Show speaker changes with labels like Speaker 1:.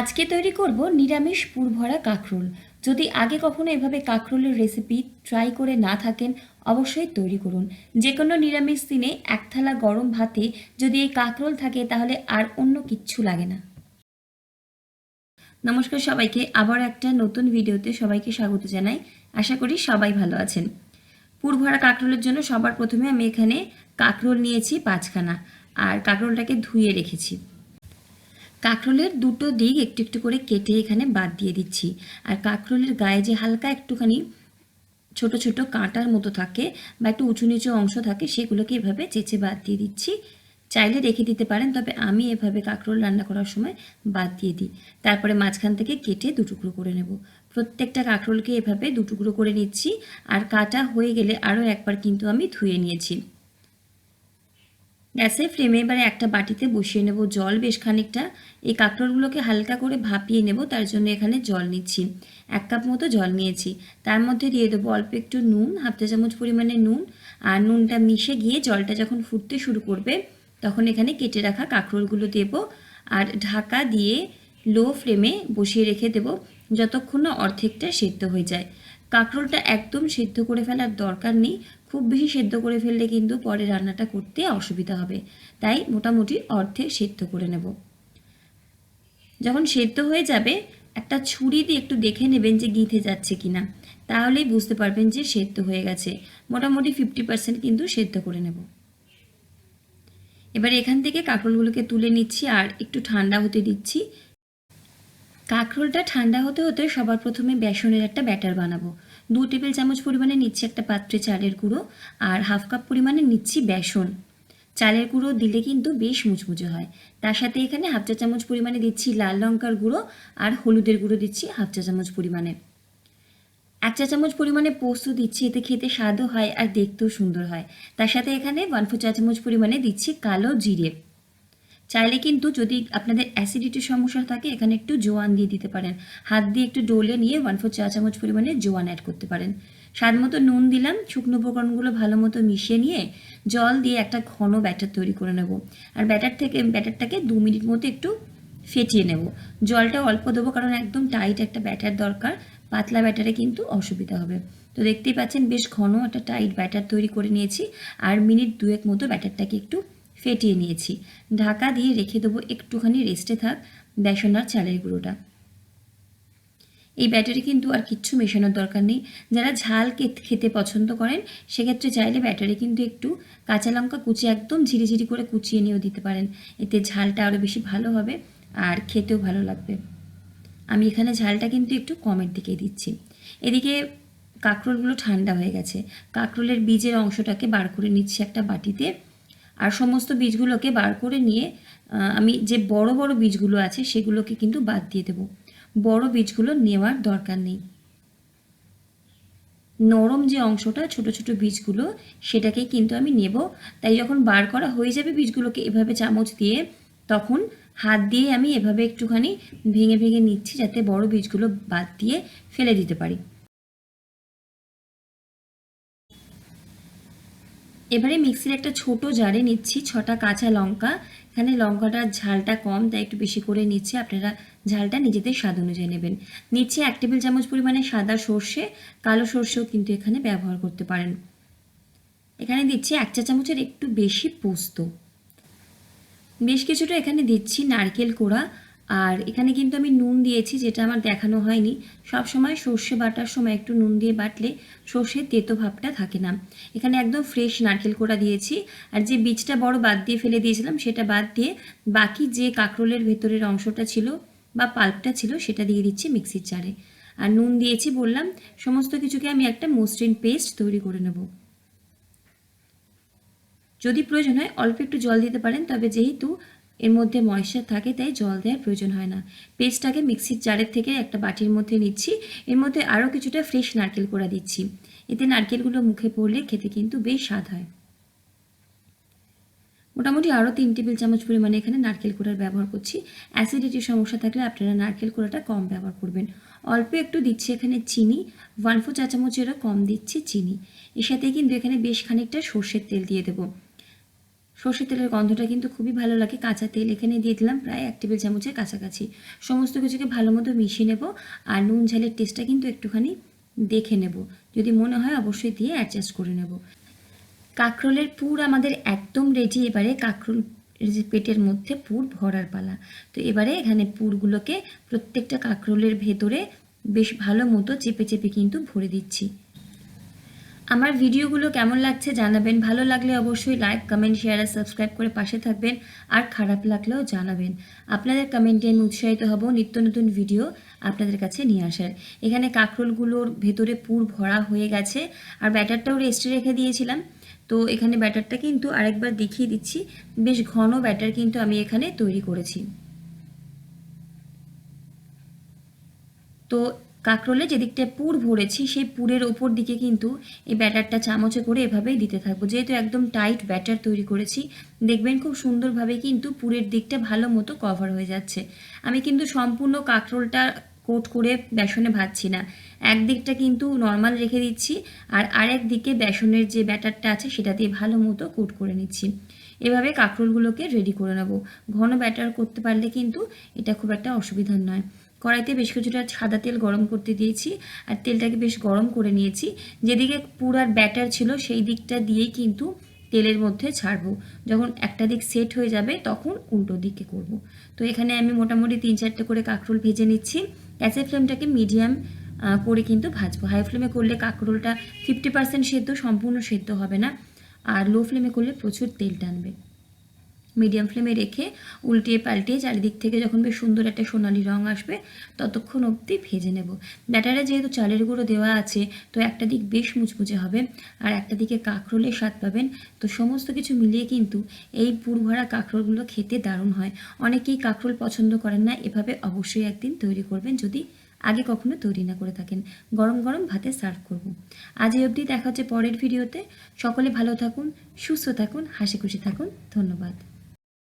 Speaker 1: আজকে তৈরি করব নিরামিষ পুরভরা কাঁকরোল। যদি আগে কখনো এভাবে কাঁকরোলের রেসিপি ট্রাই করে না থাকেন, অবশ্যই তৈরি করুন। যে কোনো নিরামিষ দিনে এক থালা গরম ভাতে যদি এই কাঁকরোল থাকে, তাহলে আর অন্য কিচ্ছু লাগে না। নমস্কার সবাইকে, আবার একটা নতুন ভিডিওতে সবাইকে স্বাগত জানাই। আশা করি সবাই ভালো আছেন। পুরভরা কাঁকরোলের জন্য সবার প্রথমে আমি এখানে কাঁকরোল নিয়েছি পাঁচখানা, আর কাঁকরোলটাকে ধুয়ে রেখেছি। কাঁকরোলের দুটো দিক একটু একটু করে কেটে এখানে বাদ দিয়ে দিচ্ছি। আর কাঁকরোলের গায়ে যে হালকা একটুখানি ছোট ছোট কাঁটার মতো থাকে বা একটু উঁচু নিচু অংশ থাকে, সেগুলোকে এভাবে চেঁচে বাদ দিয়ে দিচ্ছি। চাইলে রেখে দিতে পারেন, তবে আমি এভাবে কাঁকরোল রান্না করার সময় বাদ দিয়ে দিই। তারপরে মাঝখান থেকে কেটে দুটুকরো করে নেব। প্রত্যেকটা কাঁকরোলকে এভাবে দুটুকরো করে নিচ্ছি। আর কাটা হয়ে গেলে আরও একবার কিন্তু আমি ধুয়ে নিয়েছি। গ্যাসের ফ্লেমে এবারে একটা বাটিতে বসিয়ে নেব জল বেশ খানিকটা। এই কাঁকরোলগুলোকে হালকা করে ভাপিয়ে নেব, তার জন্য এখানে জল নিচ্ছি। এক কাপ মতো জল নিয়েছি। তার মধ্যে দিয়ে দেবো অল্প একটু নুন, হাফ চা চামচ পরিমাণে নুন। আর নুনটা মিশে গিয়ে জলটা যখন ফুটতে শুরু করবে, তখন এখানে কেটে রাখা কাঁকরোলগুলো দেব। আর ঢাকা দিয়ে লো ফ্লেমে বসিয়ে রেখে দেব, যতক্ষণ না অর্ধেকটা সেদ্ধ হয়ে যায়। কাঁকরোলটা একদম সেদ্ধ করে ফেলার দরকার নেই। খুব বেশি সেদ্ধ করে ফেললে কিন্তু পরে রান্নাটা করতে অসুবিধা হবে। তাই মোটামুটি অর্ধেক সেদ্ধ করে নেব। যখন সেদ্ধ হয়ে যাবে, একটা ছুরি দিয়ে একটু দেখে নেবেন যে গিথে যাচ্ছে কিনা। তাহলেই বুঝতে পারবেন যে সেদ্ধ হয়ে গেছে। মোটামুটি ফিফটি পার্সেন্ট কিন্তু সেদ্ধ করে নেব। এবার এখান থেকে কাঁকরোলগুলোকে তুলে নিচ্ছি আর একটু ঠান্ডা হতে দিচ্ছি। কাঁকরোলটা ঠান্ডা হতে হতে সবার প্রথমে বেসনের একটা ব্যাটার বানাবো। দু টেবিল চামচ পরিমাণে নিচ্ছি একটা পাত্রে চালের গুঁড়ো আর হাফ কাপ পরিমাণে নিচ্ছি বেসন। চালের গুঁড়ো দিলে কিন্তু বেশ মুচমুচে হয়। তার সাথে এখানে হাফ চা চামচ পরিমাণে দিচ্ছি লাল লঙ্কার গুঁড়ো আর হলুদের গুঁড়ো দিচ্ছি হাফ চা চামচ পরিমাণে। এক চা চামচ পরিমাণে পোস্ত দিচ্ছি, এতে খেতে স্বাদও হয় আর দেখতেও সুন্দর হয়। তার সাথে এখানে ওয়ান ফোর চা চামচ পরিমাণে দিচ্ছি কালো জিরে। চাইলে কিন্তু যদি আপনাদের অ্যাসিডিটির সমস্যা থাকে, এখানে একটু জোয়ান দিয়ে দিতে পারেন। হাত দিয়ে একটু ডোলে নিয়ে ওয়ান ফোর চা চামচ পরিমাণে জোয়ান অ্যাড করতে পারেন। স্বাদ মতো নুন দিলাম, শুকনো উপকরণগুলো ভালো মতো মিশিয়ে নিয়ে জল দিয়ে একটা ঘন ব্যাটার তৈরি করে নেব। আর ব্যাটার থেকে ব্যাটারটাকে দু মিনিট মতো একটু ফেটিয়ে নেব। জলটা অল্প দেবো কারণ একদম টাইট একটা ব্যাটার দরকার, পাতলা ব্যাটারে কিন্তু অসুবিধা হবে। তো দেখতেই পাচ্ছেন বেশ ঘন একটা টাইট ব্যাটার তৈরি করে নিয়েছি। আর মিনিট দুয়েক মতো ব্যাটারটাকে একটু ফেটিয়ে নিয়েছি। ঢাকা দিয়ে রেখে দেবো একটুখানি রেস্টে থাক বেসন আর চালের গুঁড়োটা। এই ব্যাটারি কিন্তু আর কিচ্ছু মেশানোর দরকার নেই। যারা ঝাল খেতে পছন্দ করেন, সেক্ষেত্রে চাইলে ব্যাটারি কিন্তু একটু কাঁচা লঙ্কা কুচিয়ে একদম ঝিরিঝিরি করে কুচিয়ে নিয়েও দিতে পারেন। এতে ঝালটা আরও বেশি ভালো হবে আর খেতেও ভালো লাগবে। আমি এখানে ঝালটা কিন্তু একটু কমের দিকে দিচ্ছি। এদিকে কাঁকরোলগুলো ঠান্ডা হয়ে গেছে। কাঁকরোলের বীজের অংশটাকে বার করে নিচ্ছি একটা বাটিতে। আর সমস্ত বীজগুলোকে বার করে নিয়ে আমি যে বড় বড় বীজগুলো আছে সেগুলোকে কিন্তু বাদ দিয়ে দেব। বড় বীজগুলো নেওয়ার দরকার নেই। নরম যে অংশটা, ছোট ছোট বীজগুলো, সেটাকে কিন্তু আমি নেব। তাই যখন বার করা হয়ে যাবে বীজগুলোকে এভাবে চামচ দিয়ে, তখন হাত দিয়ে আমি এভাবে একটুখানি ভেঙে ভেঙে নিচ্ছি যাতে বড় বীজগুলো বাদ দিয়ে ফেলে দিতে পারি। এবারে মিক্সির একটা ছোট জারে নিচ্ছি, ছটা কাঁচা লঙ্কা। এখানে লঙ্কাটার ঝালটা কম, তাই একটু বেশি করে নিচ্ছে। আপনারা ঝালটা নিজেদের স্বাদ অনুযায়ী নেবেন। নিচ্ছে এক টেবিল চামচ পরিমাণে সাদা সর্ষে, কালো সর্ষেও কিন্তু এখানে ব্যবহার করতে পারেন। এখানে দিচ্ছি এক চা চামচের একটু বেশি পোস্ত। বেশ কিছুটা এখানে দিচ্ছি নারকেল কোড়া। আর এখানে কিন্তু আমি নুন দিয়েছি, যেটা আমার দেখানো হয়নি। সব সময় সর্ষে বাটার সময় একটু নুন দিয়ে বাটলে সর্ষের তেতো ভাবটা থাকে না। এখানে একদম ফ্রেশ নারকেল কোড়া দিয়েছি, আর যে বীজটা বড় বাদ দিয়ে ফেলে দিয়েছিলাম, সেটা বাদ দিয়ে বাকি যে কাঁকরোলের ভেতরের অংশটা ছিল বা পাল্পটা ছিল, সেটা দিয়ে দিচ্ছি মিক্সির চারে আর নুন দিয়েছি, বললাম সমস্ত কিছুকে আমি একটা মসৃণ পেস্ট তৈরি করে নেব। যদি প্রয়োজন হয় অল্প একটু জল দিতে পারেন, তবে যেহেতু এর মধ্যে ময়েশ্চার থাকে, তাই জল দেওয়ার প্রয়োজন হয় না। পেস্টটাকে মিক্সির জারের থেকে একটা বাটির মধ্যে নিচ্ছি। এর মধ্যে আরও কিছুটা ফ্রেশ নারকেল কোড়া দিচ্ছি। এতে নারকেলগুলো মুখে পড়লে খেতে কিন্তু বেশ স্বাদ হয়। মোটামুটি আরও তিন টেবিল চামচ পরিমাণে এখানে নারকেল কোড়ার ব্যবহার করছি। অ্যাসিডিটির সমস্যা থাকলে আপনারা নারকেল কোড়াটা কম ব্যবহার করবেন। অল্প একটু দিচ্ছি এখানে চিনি। ওয়ান ফোর চা চামচেরও কম দিচ্ছি চিনি। এর সাথে কিন্তু এখানে বেশ খানিকটা সর্ষের তেল দিয়ে দেবো। সর্ষের তেলের গন্ধটা কিন্তু খুবই ভালো লাগে। কাঁচা তেল এখানে দিয়ে দিলাম প্রায় এক টেবিল চামচের কাছাকাছি। সমস্ত কিছুকে ভালো মতো মিশিয়ে নেব আর নুন ঝালের টেস্টটা কিন্তু একটুখানি দেখে নেব। যদি মনে হয় অবশ্যই দিয়ে অ্যাডজাস্ট করে নেব। কাঁকরোলের পুর আমাদের একদম রেডি এবারে কাঁকরোল পেটের মধ্যে পুর ভরার পালা। তো এবারে এখানে পুরগুলোকে প্রত্যেকটা কাঁকরোলের ভেতরে বেশ ভালো মতো চেপে চেপে কিন্তু ভরে দিচ্ছি। আমার ভিডিওগুলো কেমন লাগছে জানাবেন। ভালো লাগলে অবশ্যই লাইক কমেন্ট শেয়ার আর সাবস্ক্রাইব করে পাশে থাকবেন। আর খারাপ লাগলেও জানাবেন। আপনাদের কমেন্টে আমি উৎসাহিত হব নিত্য নতুন ভিডিও আপনাদের কাছে নিয়ে আসার। এখানে কাঁকরোলগুলোর ভেতরে পুর ভরা হয়ে গেছে। আর ব্যাটারটাও রেস্টে রেখে দিয়েছিলাম। তো এখানে ব্যাটারটা কিন্তু আরেকবার দেখিয়ে দিচ্ছি। বেশ ঘন ব্যাটার কিন্তু আমি এখানে তৈরি করেছি। তো কাঁকরোলে যে দিকটায় পুর ভরেছি, সেই পুরের ওপর দিকে কিন্তু এই ব্যাটারটা চামচে করে এভাবেই দিতে থাকব। যেহেতু একদম টাইট ব্যাটার তৈরি করেছি, দেখবেন খুব সুন্দরভাবে কিন্তু পুরের দিকটা ভালো মতো কভার হয়ে যাচ্ছে। আমি কিন্তু সম্পূর্ণ কাঁকরোলটা কোট করে বেসনে ভাজছি না। একদিকটা কিন্তু নর্মাল রেখে দিচ্ছি, আর আরেক দিকে বেসনের যে ব্যাটারটা আছে, সেটা দিয়ে ভালো মতো কোট করে নিচ্ছি। এভাবে কাঁকরোলগুলোকে রেডি করে নেব। ঘন ব্যাটার করতে পারলে কিন্তু এটা খুব একটা অসুবিধার নয়। কড়াইতে বেশ কিছুটা সাদা তেল গরম করতে দিয়েছি আর তেলটাকে বেশ গরম করে নিয়েছি। যেদিকে পুরার ব্যাটার ছিল সেই দিকটা দিয়েই কিন্তু তেলের মধ্যে ছাড়বো। যখন একটা দিক সেট হয়ে যাবে তখন উল্টো দিকে করব। তো এখানে আমি মোটামুটি তিন চারটে করে কাঁকরোল ভেজে নিচ্ছি। গ্যাসের ফ্লেমটাকে মিডিয়াম করে কিন্তু ভাজবো। হাই ফ্লেমে করলে কাঁকরোলটা ফিফটি পার্সেন্ট সেদ্ধ, সম্পূর্ণ সেদ্ধ হবে না। আর লো ফ্লেমে করলে প্রচুর তেল টানবে। মিডিয়াম ফ্লেমে রেখে উল্টিয়ে পাল্টিয়ে চারিদিক থেকে যখন বেশ সুন্দর একটা সোনালি রং আসবে, ততক্ষণ অবধি ভেজে নেব। ব্যাটারে যেহেতু চালের গুঁড়ো দেওয়া আছে, তো একটা দিক বেশ মুচমুচে হবে আর একটা দিকে কাঁকরোলের স্বাদ পাবেন। তো সমস্ত কিছু মিলিয়ে কিন্তু এই পুরভরা কাঁকরোলগুলো খেতে দারুণ হয়। অনেকেই কাঁকরোল পছন্দ করেন না, এভাবে অবশ্যই একদিন তৈরি করবেন যদি আগে কখনো তৈরি না করে থাকেন। গরম গরম ভাতে সার্ভ করব। আজ এই অবধি দেখা হচ্ছে পরের ভিডিওতে। সকলে ভালো থাকুন, সুস্থ থাকুন, হাসি খুশি থাকুন। ধন্যবাদ।